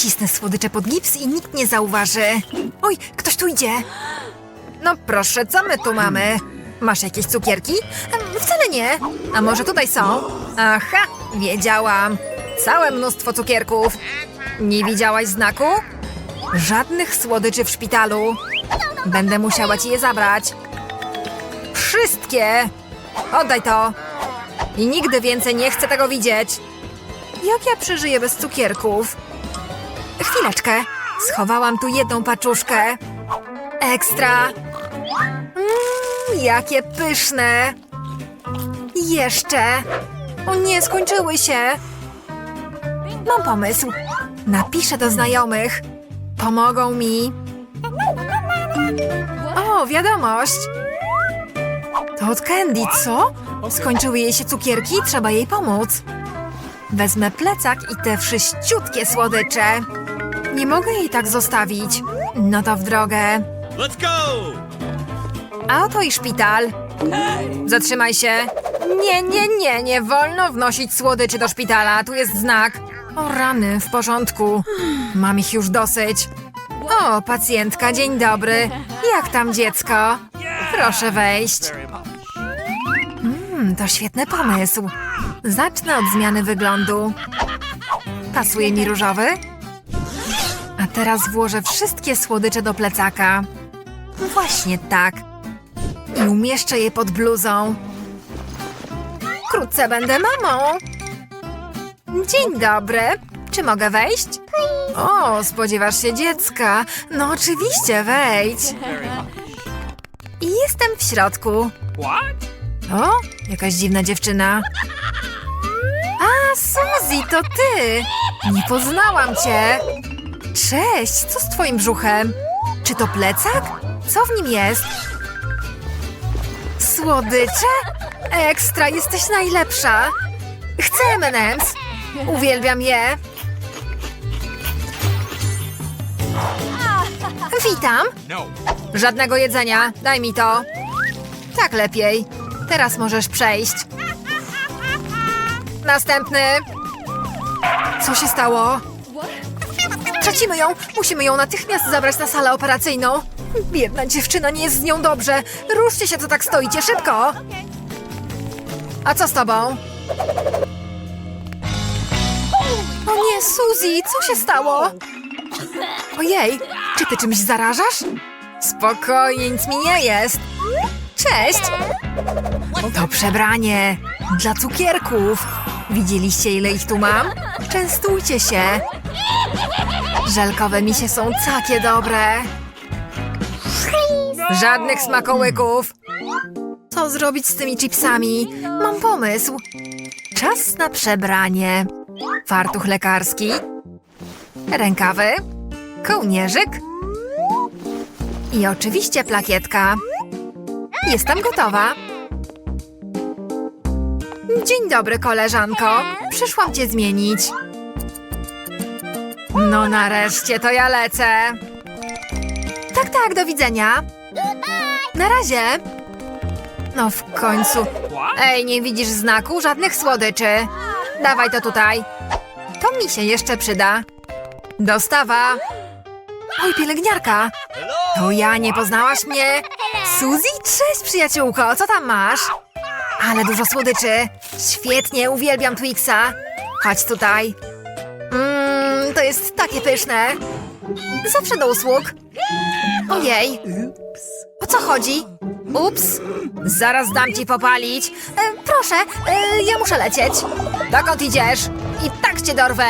Wcisnę słodycze pod gips i nikt nie zauważy. Oj, ktoś tu idzie. No proszę, co my tu mamy? Masz jakieś cukierki? Wcale nie. A może tutaj są? Aha, wiedziałam. Całe mnóstwo cukierków. Nie widziałaś znaku? Żadnych słodyczy w szpitalu. Będę musiała ci je zabrać. Wszystkie! Oddaj to! I nigdy więcej nie chcę tego widzieć. Jak ja przeżyję bez cukierków? Chwileczkę. Schowałam tu jedną paczuszkę. Ekstra. Mmm, jakie pyszne. Jeszcze. O nie, skończyły się. Mam pomysł. Napiszę do znajomych. Pomogą mi. O, wiadomość. To od Candy, co? Skończyły jej się cukierki, trzeba jej pomóc. Wezmę plecak i te wszyściutkie słodycze. Nie mogę jej tak zostawić. No to w drogę. Let's go! A oto i szpital. Zatrzymaj się. Nie, nie, nie, nie wolno wnosić słodyczy do szpitala. Tu jest znak. O rany, w porządku. Mam ich już dosyć. O, pacjentka, dzień dobry. Jak tam dziecko? Proszę wejść. Mm, to świetny pomysł. Zacznę od zmiany wyglądu. Pasuje mi różowy? A teraz włożę wszystkie słodycze do plecaka. Właśnie tak. I umieszczę je pod bluzą. Wkrótce będę mamą. Dzień dobry. Czy mogę wejść? O, spodziewasz się dziecka. No oczywiście, wejdź. I jestem w środku. What? O, jakaś dziwna dziewczyna. A, Suzy, to ty! Nie poznałam cię. Cześć, co z twoim brzuchem? Czy to plecak? Co w nim jest? Słodycze? Ekstra, jesteś najlepsza. Chcę M&M's. Uwielbiam je. Witam. No. Żadnego jedzenia. Daj mi to. Tak lepiej. Teraz możesz przejść. Następny. Co się stało? Tracimy ją. Musimy ją natychmiast zabrać na salę operacyjną. Biedna dziewczyna, nie jest z nią dobrze. Ruszcie się, co tak stoicie, szybko. A co z tobą? O nie, Suzy, co się stało? Ojej, czy ty czymś zarażasz? Spokojnie, nic mi nie jest. Cześć! To przebranie dla cukierków. Widzieliście, ile ich tu mam? Częstujcie się. Żelkowe misie są takie dobre. Żadnych smakołyków. Co zrobić z tymi chipsami? Mam pomysł. Czas na przebranie. Fartuch lekarski. Rękawy. Kołnierzyk. I oczywiście plakietka. Jestem gotowa. Dzień dobry, koleżanko. Przyszłam cię zmienić. No nareszcie, to ja lecę. Tak, tak, do widzenia. Na razie. No w końcu. Ej, nie widzisz znaku? Żadnych słodyczy. Dawaj to tutaj. To mi się jeszcze przyda. Dostawa. Oj, pielęgniarka. To ja, nie poznałaś mnie? Suzy? Cześć, przyjaciółko, co tam masz? Ale dużo słodyczy. Świetnie, uwielbiam Twixa. Chodź tutaj. Mmm, to jest takie pyszne. Zawsze do usług. Ojej. O co chodzi? Ups. Zaraz dam ci popalić. E, proszę, e, ja muszę lecieć. Dokąd idziesz? I tak cię dorwę.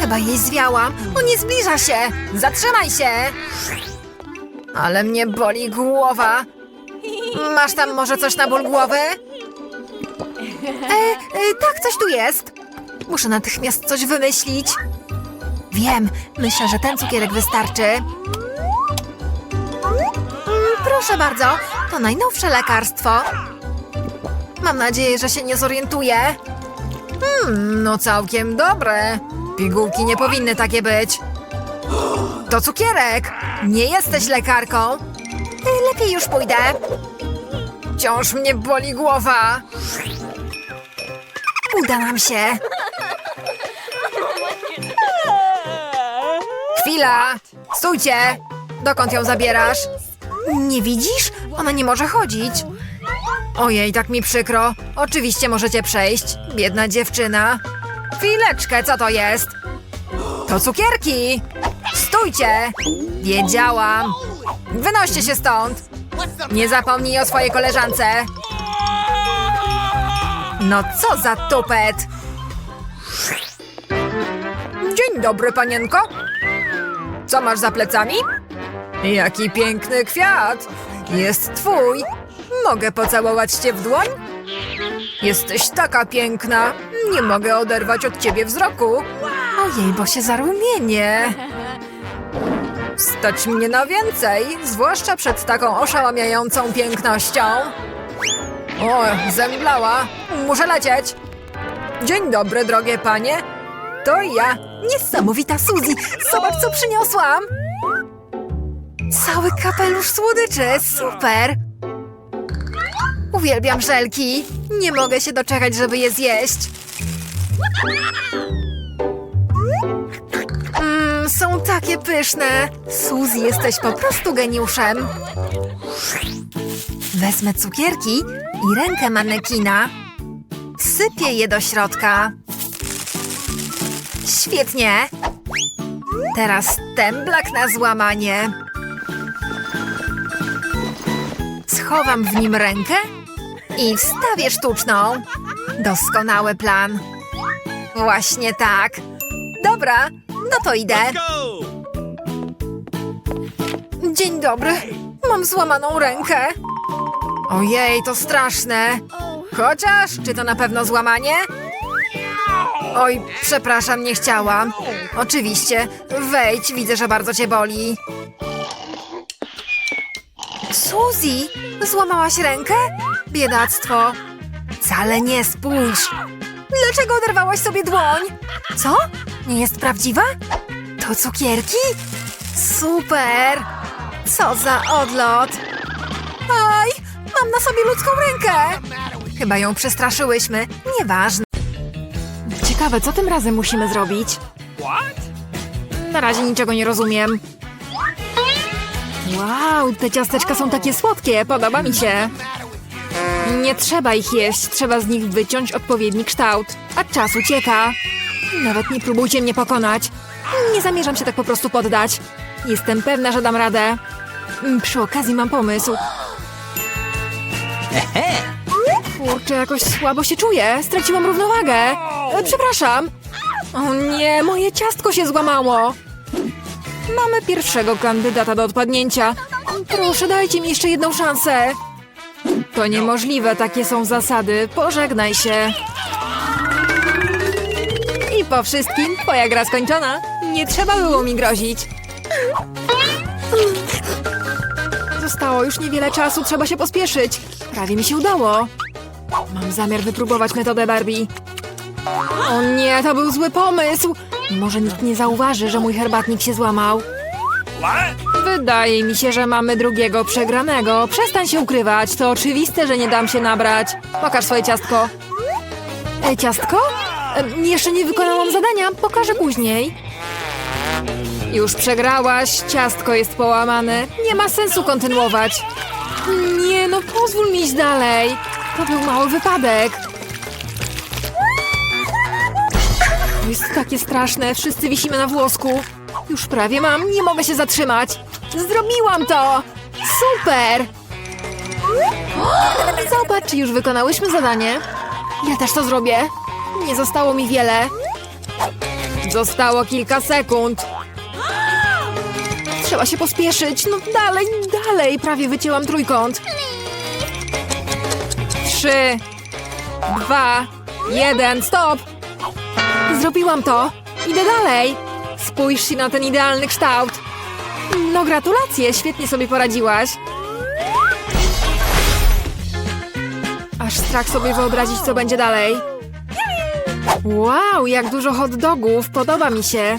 Chyba jej zwiałam. O, nie zbliża się. Zatrzymaj się. Ale mnie boli głowa. Masz tam może coś na ból głowy? E, e, tak, coś tu jest. Muszę natychmiast coś wymyślić. Wiem, myślę, że ten cukierek wystarczy. Mm, proszę bardzo, to najnowsze lekarstwo. Mam nadzieję, że się nie zorientuje. Hmm, no całkiem dobre. Pigułki nie powinny takie być. To cukierek! Nie jesteś lekarką. Y, Lepiej już pójdę. Wciąż mnie boli głowa. Uda nam się. Chwila! Stójcie! Dokąd ją zabierasz? Nie widzisz? Ona nie może chodzić. Ojej, tak mi przykro. Oczywiście możecie przejść. Biedna dziewczyna. Chwileczkę, co to jest? To cukierki! Stójcie! Wiedziałam! Wynoście się stąd! Nie zapomnij o swojej koleżance! No co za tupet! Dzień dobry, panienko! Co masz za plecami? Jaki piękny kwiat! Jest twój! Mogę pocałować cię w dłoń? Jesteś taka piękna! Nie mogę oderwać od ciebie wzroku! Ojej, bo się zarumienię! Stać mnie na więcej, zwłaszcza przed taką oszałamiającą pięknością. O, zemdlała. Muszę lecieć. Dzień dobry, drogie panie. To ja, niesamowita Suzy. Zobacz, co przyniosłam. Cały kapelusz słodyczy, super. Uwielbiam żelki. Nie mogę się doczekać, żeby je zjeść. Są takie pyszne. Suzy, jesteś po prostu geniuszem. Wezmę cukierki i rękę manekina. Sypię je do środka. Świetnie. Teraz temblak na złamanie. Schowam w nim rękę i wstawię sztuczną. Doskonały plan. Właśnie tak. Dobra, no to idę. Dzień dobry. Mam złamaną rękę. Ojej, to straszne. Chociaż, czy to na pewno złamanie? Oj, przepraszam, nie chciałam. Oczywiście, wejdź, widzę, że bardzo cię boli. Suzy, złamałaś rękę? Biedactwo. Wcale nie, spójrz. Dlaczego oderwałaś sobie dłoń? Co? Nie jest prawdziwa? To cukierki? Super! Co za odlot! Aj! Mam na sobie ludzką rękę! Chyba ją przestraszyłyśmy. Nieważne. Ciekawe, co tym razem musimy zrobić? Na razie niczego nie rozumiem. Wow, te ciasteczka są takie słodkie, podoba mi się. Nie trzeba ich jeść, trzeba z nich wyciąć odpowiedni kształt. A czas ucieka. Nawet nie próbujcie mnie pokonać. Nie zamierzam się tak po prostu poddać. Jestem pewna, że dam radę. Mm, Przy okazji mam pomysł. Kurczę, jakoś słabo się czuję. Straciłam równowagę. E, Przepraszam. O nie, moje ciastko się złamało. Mamy pierwszego kandydata do odpadnięcia. Proszę, dajcie mi jeszcze jedną szansę. To niemożliwe, takie są zasady. Pożegnaj się. Po wszystkim, twoja gra skończona. Nie trzeba było mi grozić. Zostało już niewiele czasu, trzeba się pospieszyć. Prawie mi się udało. Mam zamiar wypróbować metodę Barbie. O nie, to był zły pomysł. Może nikt nie zauważy, że mój herbatnik się złamał. Wydaje mi się, że mamy drugiego przegranego. Przestań się ukrywać, to oczywiste, że nie dam się nabrać. Pokaż swoje ciastko. E, ciastko? E, jeszcze nie wykonałam zadania, pokażę później. Już przegrałaś, ciastko jest połamane. Nie ma sensu kontynuować. Nie, no pozwól mi iść dalej. To był mały wypadek. To jest takie straszne, wszyscy wisimy na włosku. Już prawie mam, nie mogę się zatrzymać. Zrobiłam to! Super! Zobacz, już wykonałyśmy zadanie. Ja też to zrobię. Nie zostało mi wiele. Zostało kilka sekund. Trzeba się pospieszyć. No dalej, dalej. Prawie wycięłam trójkąt. Trzy, dwa, jeden, stop! Zrobiłam to. Idę dalej. Spójrz się na ten idealny kształt. No gratulacje, świetnie sobie poradziłaś. Aż strach sobie wyobrazić, co będzie dalej. Wow, jak dużo hot dogów, podoba mi się.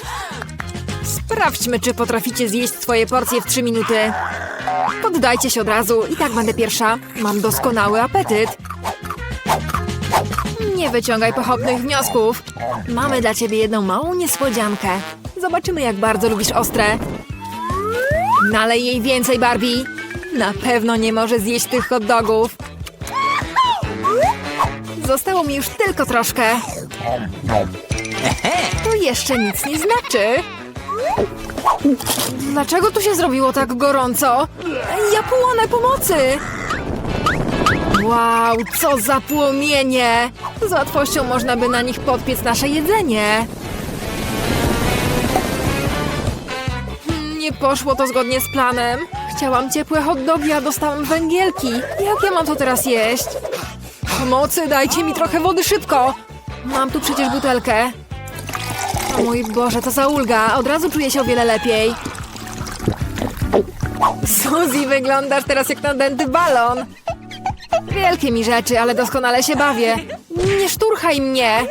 Sprawdźmy, czy potraficie zjeść swoje porcje w 3 minuty. Poddajcie się od razu, i tak będę pierwsza. Mam doskonały apetyt. Nie wyciągaj pochopnych wniosków. Mamy dla ciebie jedną małą niespodziankę. Zobaczymy, jak bardzo lubisz ostre. Nalej jej więcej, Barbie. Na pewno nie może zjeść tych hot dogów. Zostało mi już tylko troszkę. To jeszcze nic nie znaczy. Dlaczego tu się zrobiło tak gorąco? Ja płonę pomocy! Wow, co za płomienie! Z łatwością można by na nich podpiec nasze jedzenie. Hmm, Nie poszło to zgodnie z planem. Chciałam ciepłe hot dogi, a dostałam węgielki. Jak ja mam to teraz jeść? Pomocy, dajcie mi trochę wody szybko! Mam tu przecież butelkę. O mój Boże, to za ulga. Od razu czuję się o wiele lepiej. Suzy, wyglądasz teraz jak nadęty balon. Wielkie mi rzeczy, ale doskonale się bawię. Nie szturchaj mnie!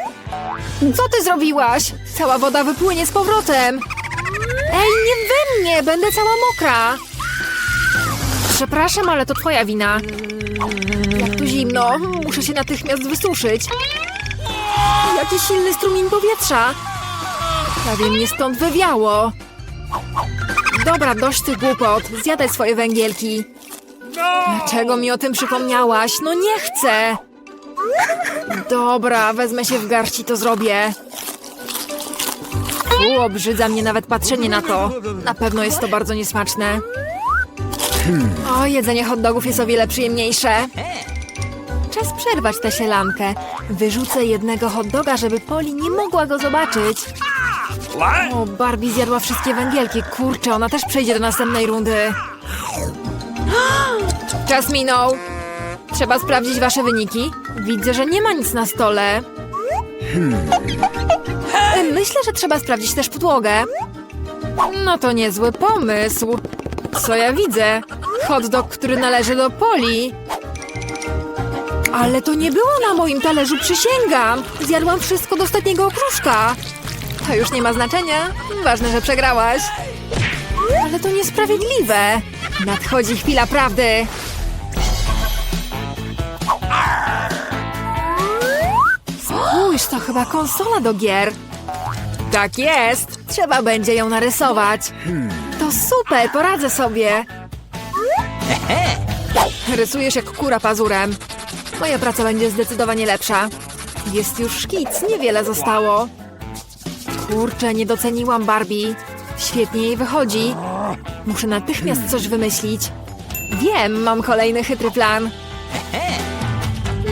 Co ty zrobiłaś? Cała woda wypłynie z powrotem. Ej, nie we mnie! Będę cała mokra. Przepraszam, ale to twoja wina. Jak tu zimno. Muszę się natychmiast wysuszyć. Jaki silny strumień powietrza. Prawie mnie stąd wywiało. Dobra, dość tych głupot. Zjadaj swoje węgielki. Dlaczego mi o tym przypomniałaś? No nie chcę! Dobra, wezmę się w garść i to zrobię. U, obrzydza mnie nawet patrzenie na to. Na pewno jest to bardzo niesmaczne. O, jedzenie hot dogów jest o wiele przyjemniejsze. Czas przerwać tę sielankę. Wyrzucę jednego hot doga, żeby Poli nie mogła go zobaczyć. O, Barbie zjadła wszystkie węgielki. Kurczę, ona też przejdzie do następnej rundy. Czas minął. Trzeba sprawdzić wasze wyniki. Widzę, że nie ma nic na stole. E, Myślę, że trzeba sprawdzić też podłogę. No to niezły pomysł. Co ja widzę? Hot dog, który należy do Poli. Ale to nie było na moim talerzu, przysięgam. Zjadłam wszystko do ostatniego okruszka. To już nie ma znaczenia. Ważne, że przegrałaś. Ale to niesprawiedliwe. Nadchodzi chwila prawdy. Spójrz, to chyba konsola do gier. Tak jest. Trzeba będzie ją narysować. To super, poradzę sobie. Rysujesz jak kura pazurem. Moja praca będzie zdecydowanie lepsza. Jest już szkic, niewiele zostało. Kurczę, nie doceniłam Barbie. Świetnie jej wychodzi. Muszę natychmiast coś wymyślić. Wiem, mam kolejny chytry plan.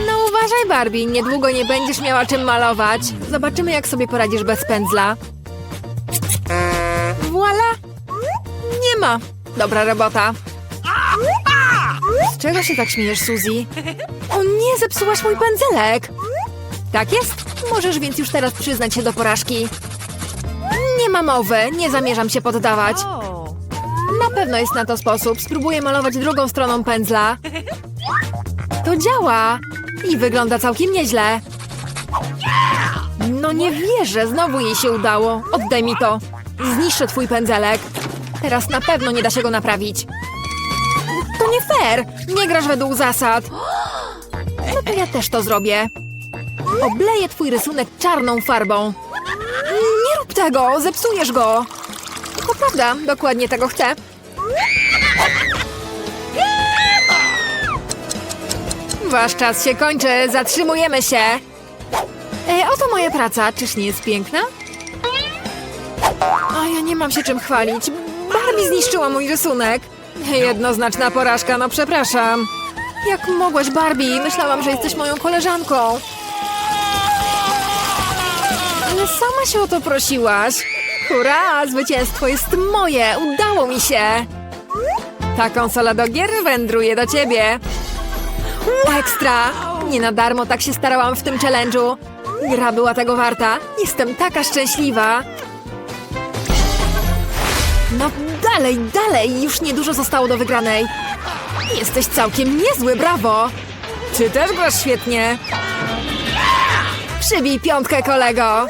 No uważaj, Barbie, niedługo nie będziesz miała czym malować. Zobaczymy, jak sobie poradzisz bez pędzla. Voila! Nie ma. Dobra robota. Czego się tak śmiejesz, Suzy? O nie, zepsułaś mój pędzelek! Tak jest? Możesz więc już teraz przyznać się do porażki. Nie ma mowy, nie zamierzam się poddawać. Na pewno jest na to sposób. Spróbuję malować drugą stroną pędzla. To działa! I wygląda całkiem nieźle. No nie wierzę, znowu jej się udało. Oddaj mi to. Zniszczę twój pędzelek. Teraz na pewno nie da się go naprawić. Fair! Nie grasz według zasad. No to ja też to zrobię. Obleję twój rysunek czarną farbą. Nie rób tego! Zepsujesz go! To prawda, dokładnie tego chcę. Wasz czas się kończy, zatrzymujemy się. E, oto moja praca, czyż nie jest piękna? A ja nie mam się czym chwalić. Barbie zniszczyła mój rysunek. Jednoznaczna porażka, no przepraszam. Jak mogłaś, Barbie? Myślałam, że jesteś moją koleżanką. Ale sama się o to prosiłaś. Hurra, zwycięstwo jest moje, udało mi się. Ta konsola do gier wędruje do ciebie. Ekstra! Nie na darmo tak się starałam w tym challenge'u. Gra była tego warta. Jestem taka szczęśliwa. No dalej, dalej! Już niedużo zostało do wygranej. Jesteś całkiem niezły, brawo! Ty też grasz świetnie. Przybij piątkę, kolego.